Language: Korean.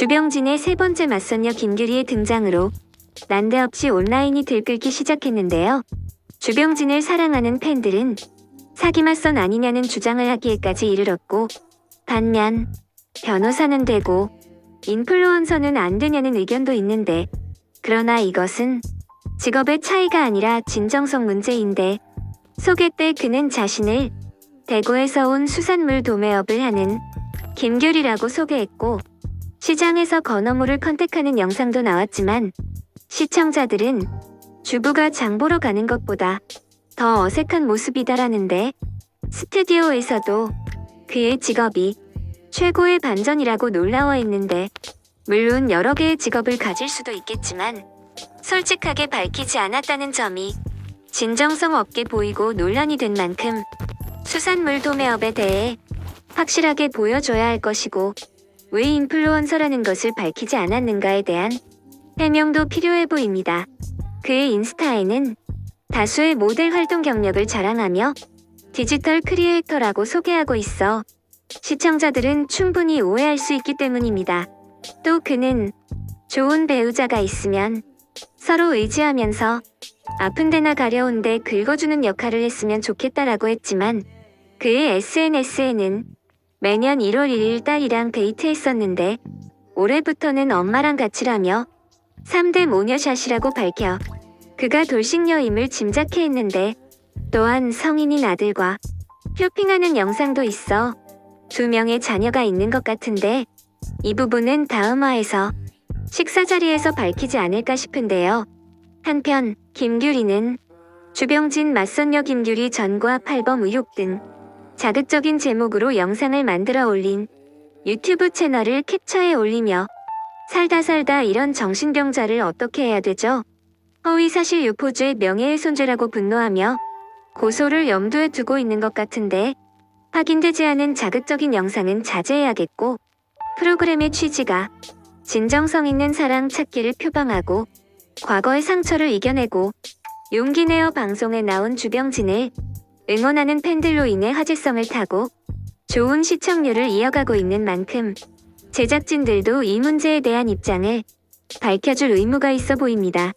주병진의 세 번째 맞선녀 김규리의 등장으로 난데없이 온라인이 들끓기 시작했는데요. 주병진을 사랑하는 팬들은 사기 맞선 아니냐는 주장을 하기에까지 이르렀고 반면 변호사는 되고 인플루언서는 안 되냐는 의견도 있는데 그러나 이것은 직업의 차이가 아니라 진정성 문제인데 소개 때 그는 자신을 대구에서 온 수산물 도매업을 하는 김규리라고 소개했고 시장에서 건어물을 컨택하는 영상도 나왔지만 시청자들은 주부가 장 보러 가는 것보다 더 어색한 모습이다라는데 스튜디오에서도 그의 직업이 최고의 반전이라고 놀라워했는데 물론 여러 개의 직업을 가질 수도 있겠지만 솔직하게 밝히지 않았다는 점이 진정성 없게 보이고 논란이 된 만큼 수산물 도매업에 대해 확실하게 보여줘야 할 것이고 왜 인플루언서라는 것을 밝히지 않았는가에 대한 해명도 필요해 보입니다. 그의 인스타에는 다수의 모델 활동 경력을 자랑하며 디지털 크리에이터라고 소개하고 있어 시청자들은 충분히 오해할 수 있기 때문입니다. 또 그는 좋은 배우자가 있으면 서로 의지하면서 아픈 데나 가려운 데 긁어주는 역할을 했으면 좋겠다라고 했지만 그의 SNS에는 매년 1월 1일 딸이랑 데이트했었는데 올해부터는 엄마랑 같이라며 3대 모녀샷이라고 밝혀 그가 돌싱녀임을 짐작해 했는데 또한 성인인 아들과 쇼핑하는 영상도 있어 두 명의 자녀가 있는 것 같은데 이 부분은 다음화에서 식사 자리에서 밝히지 않을까 싶은데요. 한편 김규리는 주병진 맞선녀 김규리 전과 팔범 의혹 등 자극적인 제목으로 영상을 만들어 올린 유튜브 채널을 캡처해 올리며 살다 살다 이런 정신병자를 어떻게 해야 되죠? 허위사실 유포죄 명예훼손죄라고 분노하며 고소를 염두에 두고 있는 것 같은데 확인되지 않은 자극적인 영상은 자제해야겠고 프로그램의 취지가 진정성 있는 사랑 찾기를 표방하고 과거의 상처를 이겨내고 용기 내어 방송에 나온 주병진을 응원하는 팬들로 인해 화제성을 타고 좋은 시청률을 이어가고 있는 만큼 제작진들도 이 문제에 대한 입장을 밝혀줄 의무가 있어 보입니다.